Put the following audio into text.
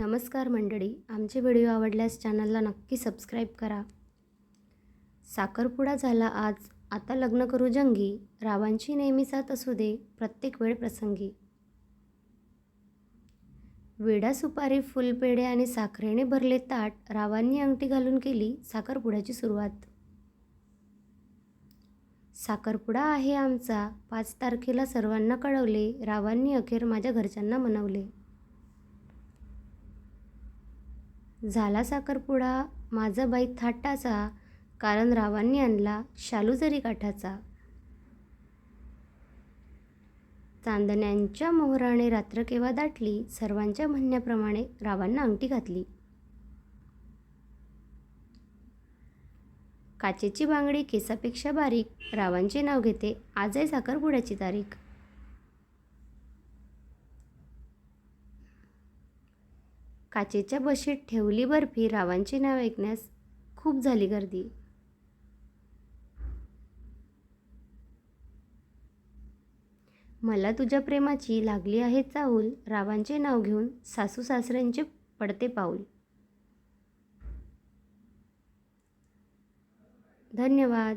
नमस्कार मंडळी आमचे व्हिडिओ आवडल्यास चॅनलला नक्की सबस्क्राईब करा. साखरपुडा झाला आज. आता लग्न करू जंगी. रावांची नेहमी साथ असू दे प्रत्येक वेळ प्रसंगी. वेडा सुपारी फुलपेढे आणि साखरेने भरले ताट. रावांनी अंगठी घालून केली साखरपुड्याची सुरुवात. साखरपुडा आहे आमचा पाच तारखेला सर्वांना कळवले. रावांनी अखेर माझ्या घरच्यांना मनवले. झाला साखरपुडा माझा बाई थाटाचा कारण रावांनी आणला शालू जरी काठाचा. चांदण्यांच्या मोहराने रात्र केव्हा दाटली सर्वांच्या म्हणण्याप्रमाणे रावांना अंगठी घातली. काचेची बांगडी केसापेक्षा बारीक रावांचे नाव घेते आजही साखरपुड्याची तारीख. काचेच्या बशीत ठेवली बर्फी रावांची नाव ऐकण्यास खूप झाली गर्दी. मला तुझ्या प्रेमाची लागली आहे चाहूल रावांचे नाव घेऊन सासू सासऱ्यांचे पडते पाऊल. धन्यवाद.